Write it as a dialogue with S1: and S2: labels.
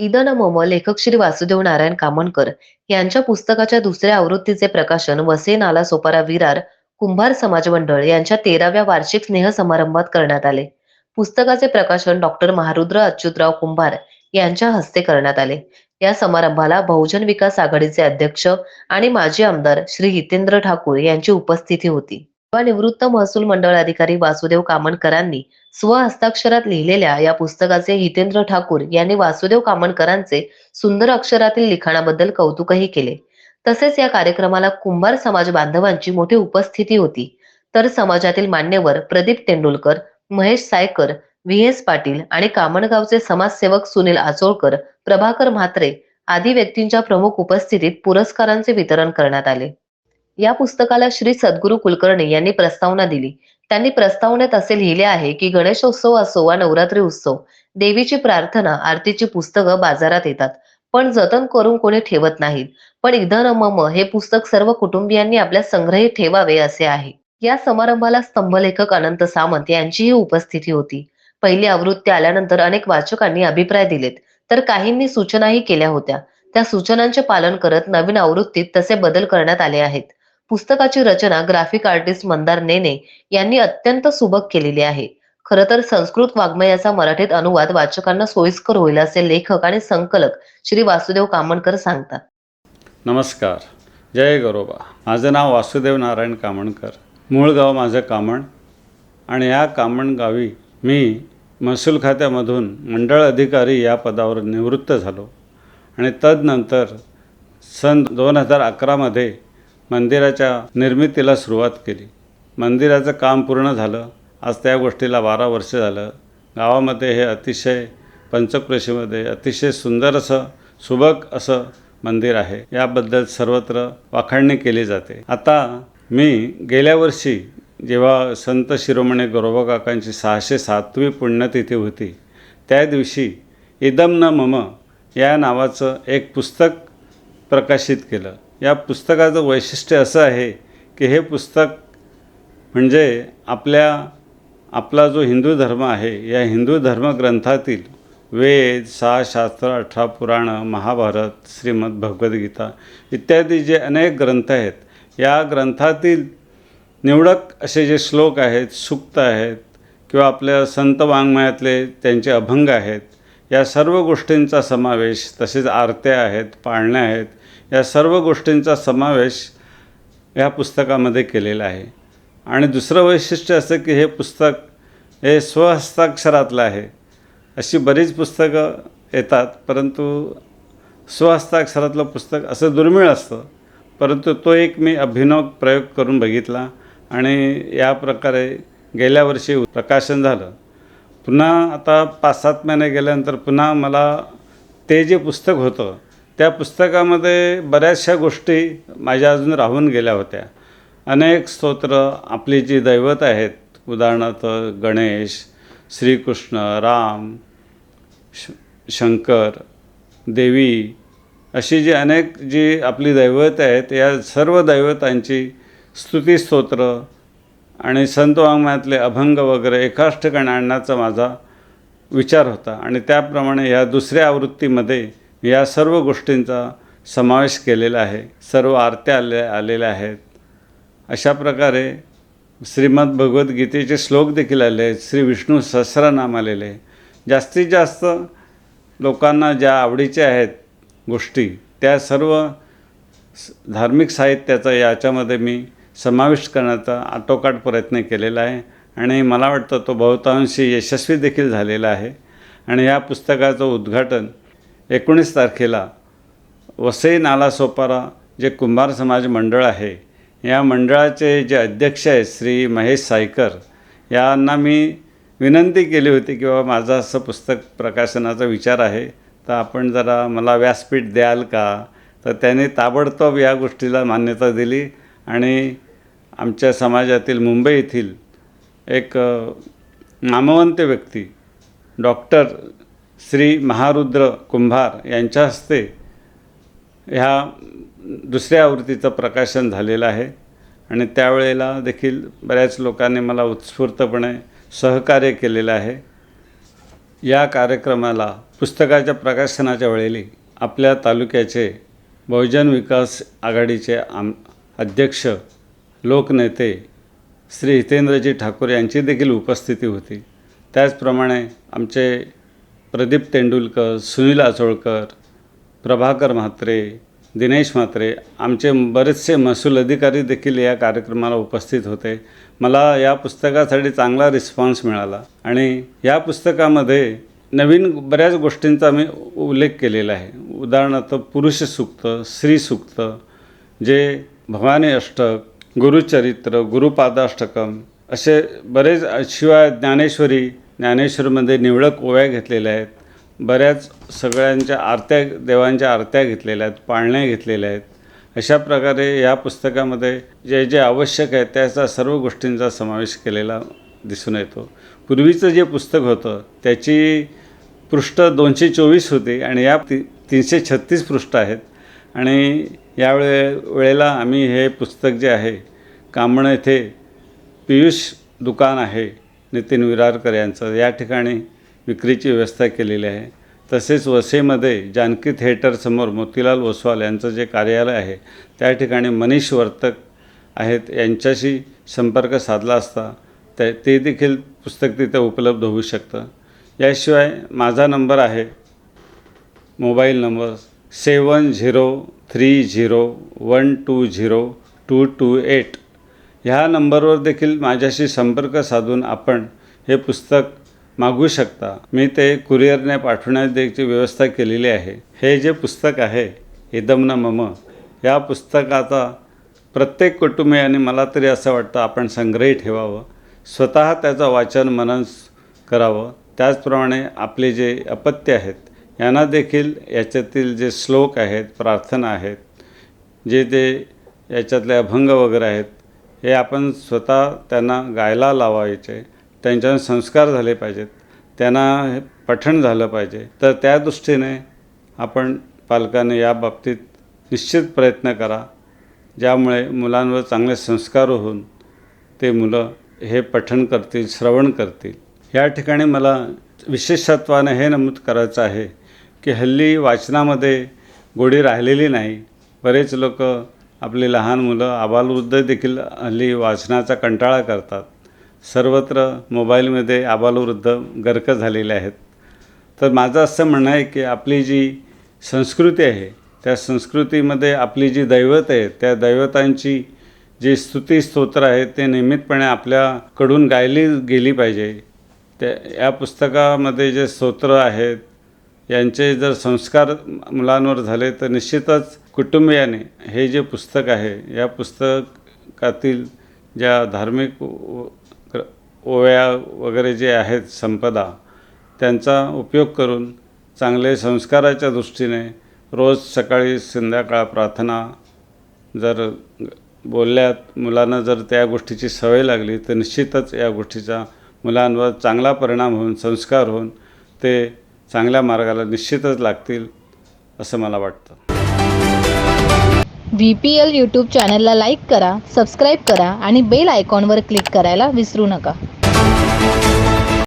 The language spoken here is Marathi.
S1: इदन मम लेखक श्री वासुदेव नारायण कामणकर यांच्या पुस्तकाच्या दुसऱ्या आवृत्तीचे प्रकाशन वसे नाला सोपारा विरार कुंभार समाज मंडळ यांच्या तेराव्या वार्षिक स्नेह समारंभात करण्यात आले. पुस्तकाचे प्रकाशन डॉक्टर महारुद्र अच्युतराव कुंभार यांच्या हस्ते करण्यात आले. या समारंभाला बहुजन विकास आघाडीचे अध्यक्ष आणि माजी आमदार श्री हितेंद्र ठाकूर यांची उपस्थिती होती. निवृत्त महसूल मंडळ अधिकारी वासुदेव कामणकरांनी स्वहस्ताक्षरात लिहिलेल्या या पुस्तकाचे हितेंद्र ठाकूर यांनी वासुदेव कामणकरांचे सुंदर अक्षरातील लिखाणाबद्दल कौतुकही केले. तसेच या कार्यक्रमाला कुंभार समाज बांधवांची मोठी उपस्थिती होती. तर समाजातील मान्यवर प्रदीप तेंडुलकर महेश सायकर व्ही एस पाटील आणि कामणगावचे समाजसेवक सुनील आचोळकर प्रभाकर म्हात्रे आदी व्यक्तींच्या प्रमुख उपस्थितीत पुरस्कारांचे वितरण करण्यात आले. या पुस्तकाला श्री सद्गुरू कुलकर्णी यांनी प्रस्तावना दिली. त्यांनी प्रस्तावनेत असे लिहिले आहे की गणेशोत्सव असो वा नवरात्री उत्सव देवीची प्रार्थना आरतीची पुस्तकं बाजारात येतात. पण जतन करून कोणी ठेवत नाहीत. पण इधन मम हे पुस्तक सर्व कुटुंबियांनी आपल्या संग्रही ठेवावे असे आहे. या समारंभाला स्तंभलेखक अनंत सामंत यांचीही उपस्थिती होती. पहिली आवृत्ती आल्यानंतर अनेक वाचकांनी अभिप्राय दिलेत. तर काहींनी सूचनाही केल्या होत्या. त्या सूचनांचे पालन करत नवीन आवृत्तीत तसे बदल करण्यात आले आहेत. पुस्तकाची रचना ग्राफिक आर्टिस्ट मंदार नेने यांनी अत्यंत सुबक केलेली आहे. खरं तर संस्कृत वाङ्मयाचा मराठीत अनुवाद वाचकांना सोयीस्कर होईल असे लेखक आणि संकलक श्री वासुदेव कामणकर सांगतात.
S2: नमस्कार. जय गरोबा. माझं नाव वासुदेव नारायण कामणकर. मूळ गाव माझं कामण आणि या कामण गावी मी महसूल खात्यामधून मंडळ अधिकारी या पदावर निवृत्त झालो आणि तदनंतर सन दोन हजार अकरामध्ये मंदिराच्या निर्मितीला सुरुवात केली. मंदिराचं काम पूर्ण झालं. आज त्या गोष्टीला बारा वर्ष झालं. गावामध्ये हे अतिशय पंचक्रोशीमध्ये अतिशय सुंदर असं सुबक असं मंदिर आहे. याबद्दल सर्वत्र वाखाणणी केली जाते. आता मी गेल्या वर्षी जेव्हा संत शिरोमणी गोरोबा काकांची सहाशे सातवी पुण्यतिथी होती त्या दिवशी इदम न मम या नावाचं एक पुस्तक प्रकाशित केलं. या पुस्तकाचं वैशिष्ट्य असं आहे की हे पुस्तक म्हणजे आपल्या आपला जो हिंदू धर्म आहे या हिंदू धर्मग्रंथातील वेद सहा शास्त्र अठरा पुराणं महाभारत श्रीमद भगवद्गीता इत्यादी जे अनेक ग्रंथ आहेत या ग्रंथातील निवडक असे जे श्लोक आहेत सुक्त आहेत किंवा आपल्या संत वाङ्मयातले त्यांचे अभंग आहेत या सर्व गोष्टींचा समावेश तसेच आरत्या आहेत पाळण्या आहेत या सर्व गोष्टींचा समावेश या पुस्तकामध्ये केलेला आहे. आणि दुसरं वैशिष्ट्य असं की हे पुस्तक हे स्वहस्ताक्षरातलं आहे. अशी बरीच पुस्तकं येतात परंतु स्वहस्ताक्षरातलं पुस्तक असं दुर्मिळ असतं. परंतु तो एक मी अभिनव प्रयोग करून बघितला आणि या प्रकारे गेल्या वर्षी प्रकाशन झालं. पुन्हा आता पाच सात महिने गेल्यानंतर पुन्हा मला ते जे पुस्तक होतं त्या पुस्तकामध्ये बऱ्याचशा गोष्टी माझ्या अजून राहून गेल्या होत्या. अनेक स्तोत्र आपली जी दैवत आहेत उदाहरणार्थ गणेश श्रीकृष्ण राम श शंकर देवी अशी जी अनेक जी आपली दैवत आहेत या सर्व दैवतांची स्तुतीस्तोत्र आणि संत वाङ्मयातले अभंग वगैरे एकाच ठिकाणी आणण्याचा माझा विचार होता. आणि त्याप्रमाणे या दुसऱ्या आवृत्तीमध्ये या सर्व गोष्टींचा समावेश केलेला आहे सर्व आरत्या आले आलेल्या आहेत. अशा प्रकारे श्रीमद भगवद्गीतेचे श्लोक देखील आले आहेत श्री विष्णू सहस्रनाम आलेले आहे जास्तीत जास्त लोकांना ज्या आवडीच्या आहेत गोष्टी त्या सर्व धार्मिक साहित्याचा याच्यामध्ये मी समाविष्ट करण्याचा आटोकाट प्रयत्न केलेला आहे आणि मला वाटतं तो बहुतांशी यशस्वी देखील झालेला आहे. आणि या पुस्तकाचं उद्घाटन एकोणीस तारखेला वसई नालासोपारा जे कुंभार समाज मंडळ आहे या मंडळाचे जे अध्यक्ष आहेत श्री महेश सायकर यांना मी विनंती केली होती की बाबा माझं असं पुस्तक प्रकाशनाचा विचार आहे तर आपण जरा मला व्यासपीठ द्याल का? तर त्याने ताबडतोब या गोष्टीला मान्यता दिली आणि आमच्या समाजातील मुंबई येथील एक नामवंत व्यक्ती डॉक्टर श्री महारुद्र कुंभार यांच्या हस्ते ह्या दुसऱ्या आवृत्तीचं प्रकाशन झालेलं आहे. आणि त्यावेळेला देखील बऱ्याच लोकांनी मला उत्स्फूर्तपणे सहकार्य केलेलं आहे. या कार्यक्रमाला पुस्तकाच्या प्रकाशनाच्या वेळेला आपल्या तालुक्याचे बहुजन विकास आघाडीचे आम अध्यक्ष लोकनेते श्री हितेंद्रजी ठाकूर यांची देखील उपस्थिती होती. त्याचप्रमाणे आमचे प्रदीप तेंडुलकर सुनील आचोळकर प्रभाकर म्हात्रे दिनेश म्हात्रे आमचे बरेचसे महसूल अधिकारी देखील या कार्यक्रमाला उपस्थित होते. मला या पुस्तकासाठी चांगला रिस्पॉन्स मिळाला आणि या पुस्तकामध्ये नवीन बऱ्याच गोष्टींचा मी उल्लेख केलेला आहे. उदाहरणार्थ पुरुष सूक्त स्त्री सुक्त जे भवानी अष्टक गुरुचरित्र गुरुपादाष्टकम असे बरेच शिवाय ज्ञानेश्वरी ज्ञानेश्वरमध्ये निवडक ओव्या घेतलेल्या आहेत. बऱ्याच सगळ्यांच्या आरत्या देवांच्या आरत्या घेतलेल्या आहेत पाळण्या घेतलेल्या आहेत. अशा प्रकारे या पुस्तकामध्ये जे जे आवश्यक आहे त्याचा सर्व गोष्टींचा समावेश केलेला दिसून येतो. पूर्वीचं जे पुस्तक होतं त्याची पृष्ठ दोनशे चोवीस होती आणि या ती तीनशे छत्तीस पृष्ठ आहेत. आणि यावेळे वेळेला आम्ही हे पुस्तक जे आहे कामण येथे पियुष दुकान आहे. नितीन विरारकर यांचं या ठिकाणी विक्रीची व्यवस्था केलेली आहे. तसेच वसईमध्ये जानकी थिएटरसमोर मोतीलाल ओसवाल यांचं जे कार्यालय आहे त्या ठिकाणी मनीष वर्तक आहेत यांच्याशी संपर्क साधला असता ते ते देखील पुस्तक तिथे उपलब्ध होऊ शकतं. याशिवाय माझा नंबर आहे mobile number seven zero three zero one two zero two two eight. ह्या नंबरवर देखील माझ्याशी संपर्क साधून आपण हे पुस्तक मागू शकता. मी ते कुरिअरने पाठवण्याची व्यवस्था केलेली आहे. हे जे पुस्तक आहे इदमन मम या पुस्तकाचा प्रत्येक कुटुंबियाने मला तरी असं वाटतं आपण संग्रही ठेवावं. स्वतः त्याचं वाचन मनन करावं. त्याचप्रमाणे आपले जे अपत्य आहेत यांना देखील याच्यातील जे श्लोक आहेत प्रार्थना आहेत जे ते याच्यातले अभंग वगैरे आहेत हे आपण स्वतः त्यांना गायला लावायचे त्यांच्यावर संस्कार झाले पाहिजेत त्यांना हे पठण झालं पाहिजे. तर त्या दृष्टीने आपण पालकाने या बाबतीत निश्चित प्रयत्न करा ज्यामुळे मुलांवर चांगले संस्कार होऊन ते मुलं हे पठण करतील श्रवण करतील. या ठिकाणी मला विशेषत्वाने हे नमूद करायचं आहे की हल्ली वाचनामध्ये गोडी राहिलेली नाही. बरेच लोक आपली लहान मुलं आबालवृद्ध देखील हल्ली वाचनाचा कंटाळा करतात. सर्वत्र मोबाईलमध्ये आबालवृद्ध गर्क झालेले आहेत. तर माझं असं म्हणणं आहे की आपली जी संस्कृती आहे त्या संस्कृतीमध्ये आपली जी दैवत आहे त्या दैवतांची जी स्तुती स्तोत्र आहेत ते नियमितपणे आपल्याकडून गायली गेली पाहिजे. त्या या पुस्तकामध्ये जे स्तोत्र आहेत यांचे जर संस्कार मुलांवर झाले तर निश्चितच कुटुंबियाने हे जे पुस्तक आहे या पुस्तकातील ज्या धार्मिक ओव्या वगैरे जे आहेत संपदा त्यांचा उपयोग करून चांगले संस्काराच्या दृष्टीने रोज सकाळी संध्याकाळ प्रार्थना जर बोलल्यात मुलांना जर त्या गोष्टीची सवय लागली तर निश्चितच या गोष्टीचा मुलांवर चांगला परिणाम होऊन संस्कार होऊन ते चांगल्या मार्गाला निश्चितच लागतील असं मला वाटतं.
S3: व्ही पी एल यूट्यूब चॅनलला लाईक करा सबस्क्राईब करा आणि बेल आयकॉनवर क्लिक करायला विसरू नका.